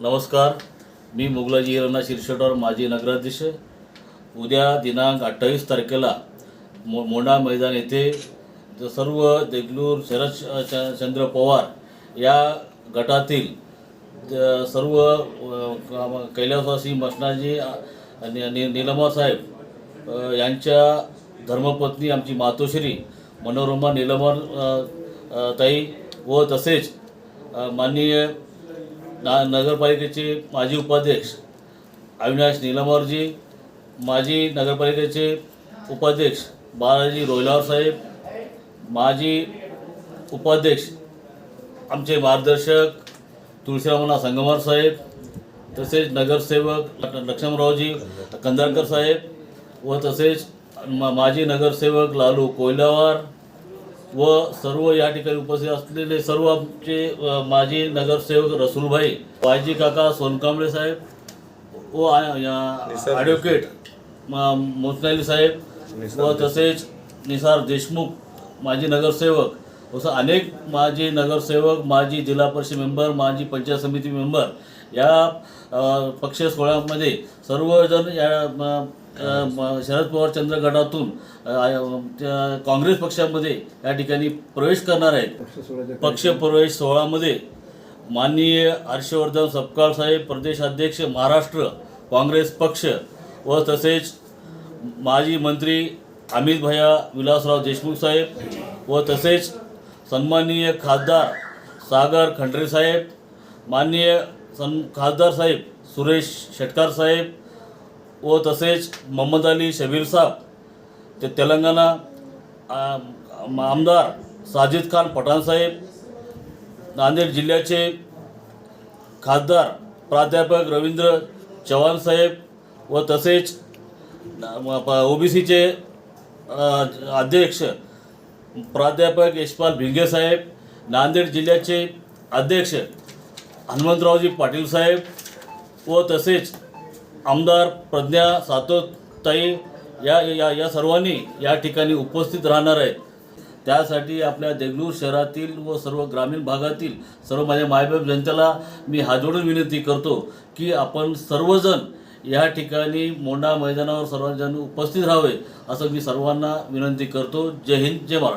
नमस्कार. मी मुघलाजी हिरणा शिरशेटवर माजी नगराध्यक्ष. उद्या दिनांक अठ्ठावीस तारखेला मो मोंडा मैदान येथे सर्व देगलूर शरद च- चंद्र पवार या गटातील सर्व कैलासवासी मसनाजी आणि नि- निलमासाहेब यांच्या धर्मपत्नी आमची मातोश्री मनोरमा निलमर ताई व तसेच माननीय ना नगरपालिकेचे माजी उपाध्यक्ष अविनाश निलमरजी माजी नगरपालिकेचे उपाध्यक्ष बालाजी रोहिलावर साहेब माजी उपाध्यक्ष आमचे मार्गदर्शक तुळशीरामना संगमार साहेब तसेच नगरसेवक लक्ष्मणरावजी कंदारकर साहेब व तसेच माजी नगरसेवक लालू कोयलावार व सर्व या ठिकाणी उपस्थित असलेले सर्व आमचे माजी नगरसेवक रसूलभाई वायजी काका सोनकांबळे साहेब व ॲडव्होकेट मोतनाली साहेब व तसेच निसार देशमुख माजी नगरसेवक असं अनेक माजी नगरसेवक माजी जिल्हा परिषद मेंबर माजी पंचायत समिती मेंबर या पक्ष सोहळ्यामध्ये सर्वजण या शरद पवार चंद्र गटातून अ, त्या काँग्रेस पक्षामध्ये या ठिकाणी प्रवेश करणार आहेत. पक्ष प्रवेश सोहळ्यामध्ये माननीय हर्षवर्धन सपकाळ साहेब प्रदेशाध्यक्ष महाराष्ट्र काँग्रेस पक्ष व तसेच माजी मंत्री अमित भैया विलासराव देशमुख साहेब व तसेच सन्माननीय खासदार सागर खंडरे साहेब माननीय सन खासदार साहेब सुरेश शेटकार साहेब व तसेच मोहम्मद अली शबीर साहेब ते तेलंगणा आमदार साजिद खान पठाणसाहेब नांदेड जिल्ह्याचे खासदार प्राध्यापक रवींद्र चव्हाण साहेब व तसेच ओबीसीचे अध्यक्ष प्राध्यापक यशपाल भिंगे साहेब नांदेड जिल्ह्याचे अध्यक्ष हनुमंतरावजी पाटील साहेब व तसेच आमदार प्रज्ञा सातोताई या या या सर्वांनी या ठिकाणी उपस्थित राहणार आहेत. त्यासाठी आपल्या देगलूर शहरातील व सर्व ग्रामीण भागातील सर्व माझ्या मायबाप जनतेला मी हात जोडून विनंती करतो की आपण सर्वजण या ठिकाणी मोंडा मैदानावर सर्वजण उपस्थित राहावे असं मी सर्वांना विनंती करतो. जय हिंद जय महाराष्ट्र.